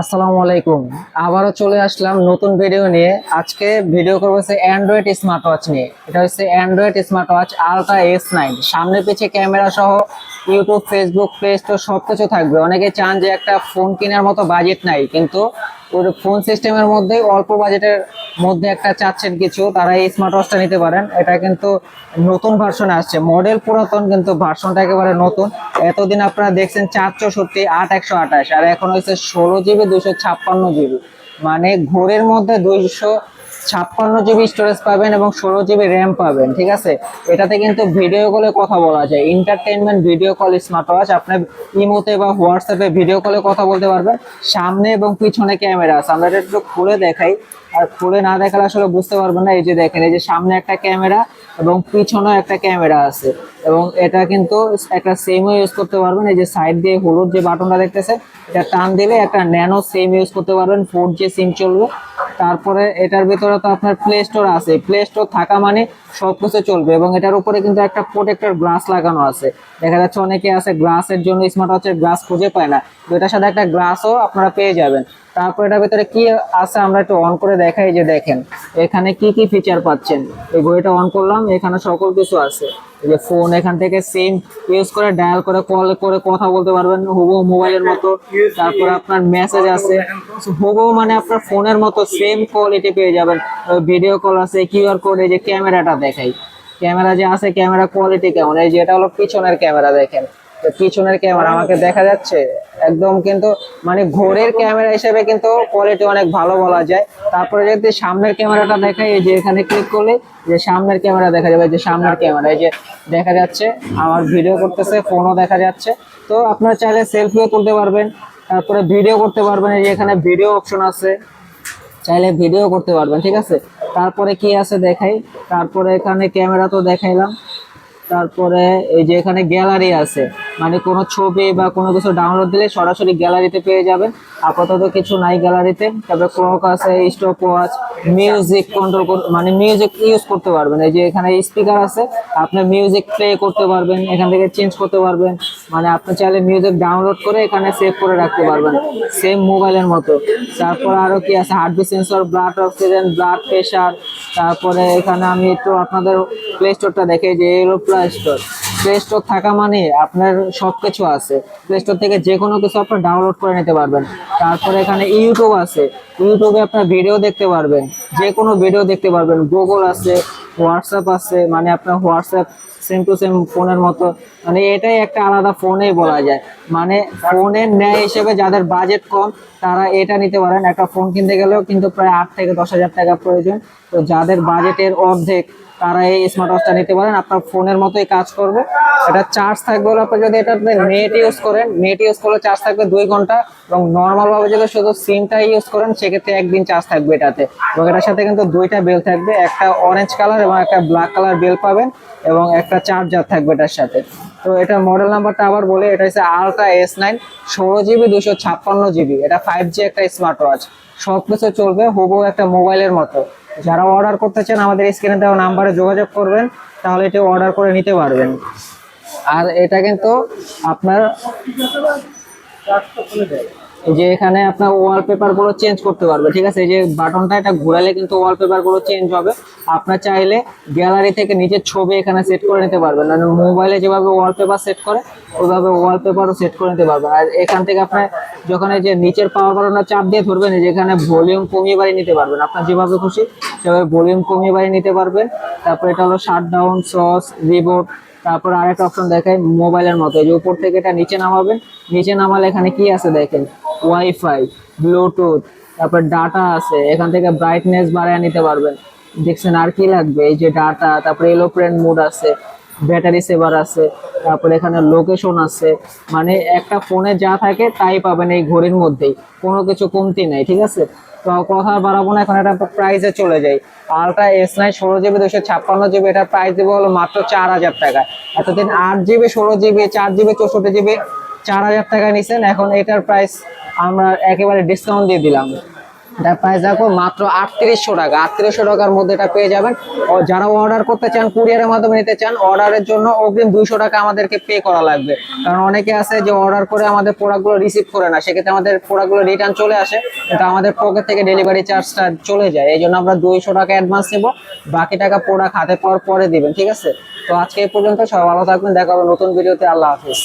আসসালামু আলাইকুম। আবারও চলে আসলাম নতুন ভিডিও নিয়ে। আজকে ভিডিও করব হচ্ছে অ্যান্ড্রয়েড স্মার্ট ওয়াচ নিয়ে। এটা হচ্ছে Android smart watch ultra S nine সামনে পিছিয়ে ক্যামেরা সহ ইউটিউব ফেসবুক প্লে স্টোর সব কিছু থাকবে। অনেকে চান যে একটা ফোন কেনার মতো বাজেট নাই, কিন্তু ওর ফোন সিস্টেমের মধ্যেই অল্প বাজেটের মধ্যে একটা চাচ্ছেন কিছু তারা এই স্মার্ট ওয়াচটা নিতে পারেন। এটা কিন্তু নতুন ভার্সনে আসছে। মডেল পুরাতন, কিন্তু ভার্সনটা একেবারে নতুন। এতদিন আপনারা দেখছেন চার চৌষট্টি, আট একশো আঠাশ, আর এখন হচ্ছে ষোলো জিবি দুশো ছাপ্পান্ন জিবি মানে ঘোরের মধ্যে দুইশো ছাপ্পান্ন জিবি স্টোরেজ পাবেন এবং ষোলো জিবি র্যাম পাবেন, ঠিক আছে? এটাতে কিন্তু ভিডিও কলে কথা বলা যায়। Entertainment video call smart watch আপনার ইমোতে বা হোয়াটসঅ্যাপে ভিডিও কলে কথা বলতে পারবেন। সামনে এবং পিছনে ক্যামেরা আছে। আমরা এটা একটু খুলে দেখাই। আর খুলে না দেখালে আসলে বুঝতে পারবেন না। এই যে দেখেন, এই যে সামনে একটা ক্যামেরা এবং পিছনেও একটা ক্যামেরা আছে। এবং এটা কিন্তু একটা সেমও ইউজ করতে পারবেন। এই যে সাইড দিয়ে হলুদ যে বাটনটা দেখতেছেন এটা টান দিলে একটা ন্যানো সেম ইউজ করতে পারবেন ফোর জি সিম চলবে। তারপরে এটার ভিতরে তো আপনার প্লে স্টোর আছে। প্লে স্টোর থাকা মানে সব কিছু চলবে এবং এটার উপরে কিন্তু একটা প্রোটেক্টর গ্লাস লাগানো আছে। দেখা যাচ্ছে অনেকে আছে গ্লাসের জন্য স্মার্ট ওয়াচের গ্লাস খুঁজে পায় না। তো এটার সাথে একটা গ্লাসও আপনারা পেয়ে যাবেন। তারপর এটার ভিতরে কি আছে আমরা একটু অন করে দেখাই যে দেখেন, এখানে কি কি ফিচার পাচ্ছেন? এই ঘড়িটা অন করলাম, এখানে সকল কিছু আছে। এই যে ফোন এখান থেকে সিম ইউজ করে ডায়াল করে কল করে কথা বলতে পারবেন, হুবহু মোবাইলের মতো। তারপর আপনার মেসেজ আছে। হুবহু মানে আপনার ফোনের মতো সেম কোয়ালিটি পেয়ে যাবেন। ভিডিও কল আছে কিউআর কোড এই যে ক্যামেরাটা দেখাই। ক্যামেরা যে আছে, ক্যামেরা কোয়ালিটি কেমন? এই যে এটা হলো পিছনের ক্যামেরা, দেখেন। পিছনের ক্যামেরা আমাকে দেখা যাচ্ছে, একদম কিন্তু মানে ঘোরের ক্যামেরা হিসেবে কিন্তু কোয়ালিটি অনেক ভালো বলা যায়। তারপরে যদি সামনের ক্যামেরাটা দেখাই, এই যে এখানে ক্লিক করলে যে সামনের ক্যামেরা দেখা যাবে যে সামনের ক্যামেরা এই যে দেখা যাচ্ছে, আমার ভিডিও করতেছে ফোনও দেখা যাচ্ছে। তো আপনারা চাইলে সেলফিও তুলতে পারবেন, তারপরে ভিডিও করতে পারবেন, এই যে এখানে ভিডিও অপশন আছে। চাইলে ভিডিও করতে পারবেন, ঠিক আছে? তারপরে কি আছে দেখাই? তারপরে এখানে ক্যামেরা তো দেখাইলাম। তারপরে এই যে এখানে গ্যালারি আছে মানে কোনো ছবি বা কোনো কিছু ডাউনলোড দিলে সরাসরি গ্যালারিতে পেয়ে যাবেন। আপাতত কিছু নাই গ্যালারিতে তারপরে ক্লক আছে স্টপ ওয়াচ মিউজিক কন্ট্রোল মানে মিউজিক ইউজ করতে পারবেন। এই যে এখানে স্পিকার আছে, আপনি মিউজিক প্লে করতে পারবেন, এখান থেকে চেঞ্জ করতে পারবেন। মানে আপনি চাইলে মিউজিক ডাউনলোড করে এখানে সেভ করে রাখতে পারবেন সেম মোবাইলের মতো। তারপর আরও কি আছে? Heartbeat sensor blood oxygen blood pressure তারপরে এখানে আমি একটু আপনাদের প্লে স্টোরটা দেখে যে এলো প্লে স্টোর প্লে স্টোর থাকা মানে আপনার সব কিছু আছে। প্লে স্টোর থেকে যে কোনো কিছু আপনার ডাউনলোড করে নিতে পারবেন। তারপরে এখানে ইউটিউব আছে। ইউটিউবে আপনার ভিডিও দেখতে পারবেন। যে কোনো ভিডিও দেখতে পারবেন। গুগল আছে হোয়াটসঅ্যাপ আছে মানে আপনার হোয়াটসঅ্যাপ সেম টু সেম ফোনের মতো। মানে এটাই একটা আলাদা ফোনেই বলা যায়। মানে ফোনের ন্যায় হিসেবে যাদের বাজেট কম, তারা এটা নিতে পারেন। একটা ফোন কিনতে গেলেও কিন্তু প্রায় আট থেকে দশ হাজার টাকা প্রয়োজন। তো যাদের বাজেটের অর্ধেক তারা এই স্মার্ট ওয়াচটা নিতে পারেন, আপনার ফোনের মতোই কাজ করবে। এটা চার্জ থাকবে হলো আপনি যদি এটাতে নেট ইউজ করেন নেট ইউজ করলে চার্জ থাকবে দুই ঘণ্টা এবং নর্মাল ভাবে যদি শুধু সিমটা ইউজ করেন, সেক্ষেত্রে একদিন চার্জ থাকবে এটাতে। এবং এটার সাথে কিন্তু দুইটা বেল থাকবে, একটা অরেঞ্জ কালার এবং একটা ব্ল্যাক কালার বেল পাবেন এবং একটা চার্জার থাকবে এটার সাথে। তো এটার মডেল নাম্বারটা আবার বলে, এটা হচ্ছে আলট্রা এস নাইন ষোলো জিবি দুশো ছাপ্পান্ন জিবি এটা ফাইভ জি একটা স্মার্ট ওয়াচ সব কিছু চলবে হুবহু একটা মোবাইলের মতো। যারা অর্ডার করতে চান, আমাদের স্ক্রিনে দেওয়া নাম্বারে যোগাযোগ করবেন, তাহলে এটি অর্ডার করে নিতে পারবেন। আর এটা কিন্তু আপনার যে এখানে আপনার ওয়ালপেপারগুলো চেঞ্জ করতে পারবে, ঠিক আছে? এই যে বাটনটা এটা ঘোরালে কিন্তু ওয়ালপেপারগুলো চেঞ্জ হবে। আপনার চাইলে গ্যালারি থেকে নিজের ছবি এখানে সেট করে নিতে পারবেন। মানে মোবাইলে যেভাবে ওয়ালপেপার সেট করে, ওইভাবে ওয়ালপেপারও সেট করে নিতে পারবেন। আর এখান থেকে আপনার যখন এই যে নিচের পাওয়ার বাটনটা চাপ দিয়ে ধরবেন, এই যে এখানে ভলিউম কমিয়ে বাড়িয়ে নিতে পারবেন। আপনার যেভাবে খুশি সেভাবে ভলিউম কমিয়ে বাড়িয়ে নিতে পারবেন। তারপর এটা হলো শাট ডাউন সস রিবোট তারপর আরেকটা অপশন দেখায় মোবাইলের মতো যে উপর থেকে এটা নিচে নামাবে নিচে নামালে এখানে কি আছে দেখেন? ওয়াইফাই ব্লুটুথ তারপর ডাটা আছে, এখান থেকে ব্রাইটনেস বাড়ায় নিতে পারবেন। দেখছেন আর কি লাগবে? এই যে ডাটা তারপরে এলোপ্রেন মোড আছে। ব্যাটারি সেভার আছে, তারপরে এখানে লোকেশন আছে মানে একটা ফোনে যা থাকে তাই পাবেন এই ঘড়ির মধ্যেই, কোনো কিছু কমতি নেই, ঠিক আছে? তো কথা বাড়াবো না, এখন এটা প্রাইসে চলে যাই আলট্রা এস নাইন ষোলো জিবি দুশো ছাপ্পান্ন জিবি এটার প্রাইস দেবো হলো মাত্র চার হাজার টাকা। এতদিন আট জিবি ষোলো জিবি চার জিবি চৌষট্টি জিবি চার হাজার টাকা নিছেন, এখন এটার প্রাইস আমরা একেবারে ডিসকাউন্ট দিয়ে দিলাম। এটা প্রাইস রাখব মাত্র আটত্রিশশো টাকা। আটত্রিশশো টাকার মধ্যে এটা পেয়ে যাবেন। যারা অর্ডার করতে চান, কুরিয়ারের মাধ্যমে নিতে চান অর্ডারের জন্য অগ্রিম দুইশো টাকা আমাদেরকে পে করা লাগবে। কারণ অনেকে আছে যে অর্ডার করে আমাদের প্রোডাক্টগুলো রিসিভ করে না। সেক্ষেত্রে আমাদের প্রোডাক্টগুলো রিটার্ন চলে আসে, কিন্তু আমাদের পকেট থেকে ডেলিভারি চার্জটা চলে যায়। এই জন্য আমরা দুইশো টাকা অ্যাডভান্স নেব। বাকি টাকা প্রোডাক্ট হাতে পাওয়ার পরে দিবেন, ঠিক আছে? তো আজকে এই পর্যন্ত সবাই ভালো থাকবেন, দেখা হবে নতুন ভিডিওতে আল্লাহ হাফিজ।